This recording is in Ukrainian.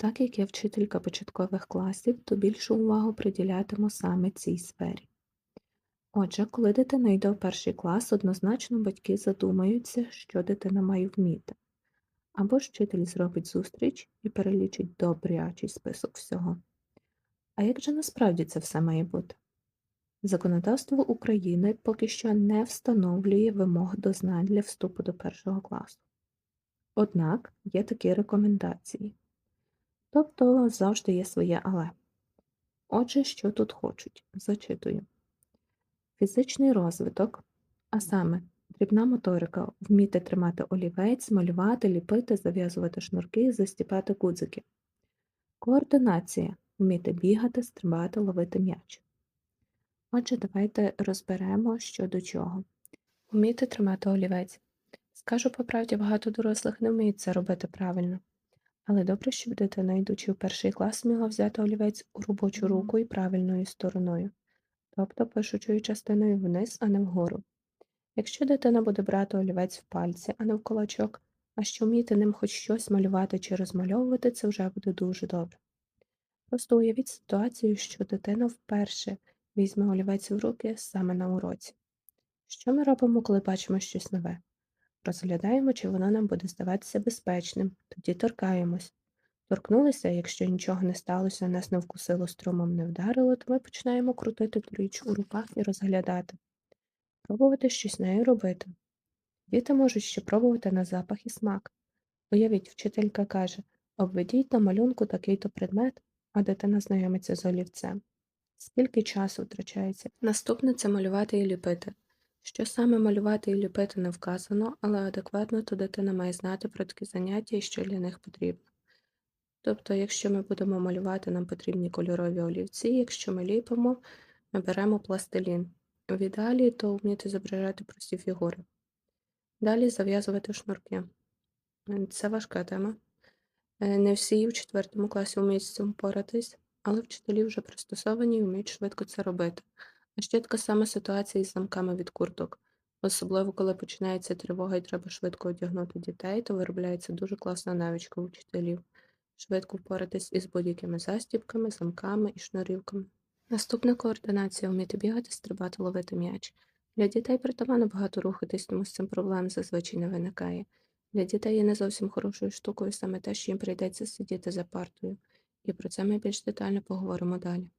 Так як я вчителька початкових класів, то більшу увагу приділятиму саме цій сфері. Отже, коли дитина йде в перший клас, однозначно батьки задумаються, що дитина має вміти. Або ж вчитель зробить зустріч і перелічить добрячий список всього. А як же насправді це все має бути? Законодавство України поки що не встановлює вимог до знань для вступу до першого класу. Однак є такі рекомендації. Тобто завжди є своє але. Отже, що тут хочуть? Зачитую. Фізичний розвиток, а саме дрібна моторика, вміти тримати олівець, малювати, ліпити, зав'язувати шнурки, застіпати гудзики. Координація вміти бігати, стрибати, ловити м'яч. Отже, давайте розберемо, що до чого. Вміти тримати олівець. Скажу по правді, багато дорослих не вміють це робити правильно. Але добре, щоб дитина, йдучи в перший клас, змігла взяти олівець у робочу руку і правильною стороною, тобто пишучою частиною вниз, а не вгору. Якщо дитина буде брати олівець в пальці, а не в кулачок, а що вміти ним хоч щось малювати чи розмальовувати, це вже буде дуже добре. Просто уявіть ситуацію, що дитина вперше візьме олівець в руки саме на уроці. Що ми робимо, коли бачимо щось нове? Розглядаємо, чи воно нам буде здаватися безпечним, тоді торкаємось. Торкнулися, якщо нічого не сталося, нас не вкусило струмом не вдарило, то ми починаємо крутити ту річ у руках і розглядати, пробувати щось нею робити. Діти можуть ще пробувати на запах і смак. Уявіть, вчителька каже обведіть на малюнку такий-то предмет, а дитина знайомиться з олівцем. Скільки часу втрачається? Наступне це малювати і ліпити. Що саме малювати і ліпити не вказано, але адекватно то дитина має знати про такі заняття і що для них потрібно. Тобто, якщо ми будемо малювати, нам потрібні кольорові олівці, якщо ми ліпимо, ми беремо пластилін. В ідеалі то вміти зображати прості фігури. Далі зав'язувати шнурки. Це важка тема. Е, Не всі в четвертому класі вміють з цим впоратись, але вчителі вже пристосовані і вміють швидко це робити. Ще така сама ситуація із замками від курток. Особливо, коли починається тривога і треба швидко одягнути дітей, то виробляється дуже класна навичка у вчителів. Швидко впоратись із будь-якими застібками, замками і шнурівками. Наступна координація вміти бігати, стрибати, ловити м'яч. Для дітей притаманно багато рухатись, тому з цим проблем зазвичай не виникає. Для дітей є не зовсім хорошою штукою саме те, що їм прийдеться сидіти за партою, і про це ми більш детально поговоримо далі.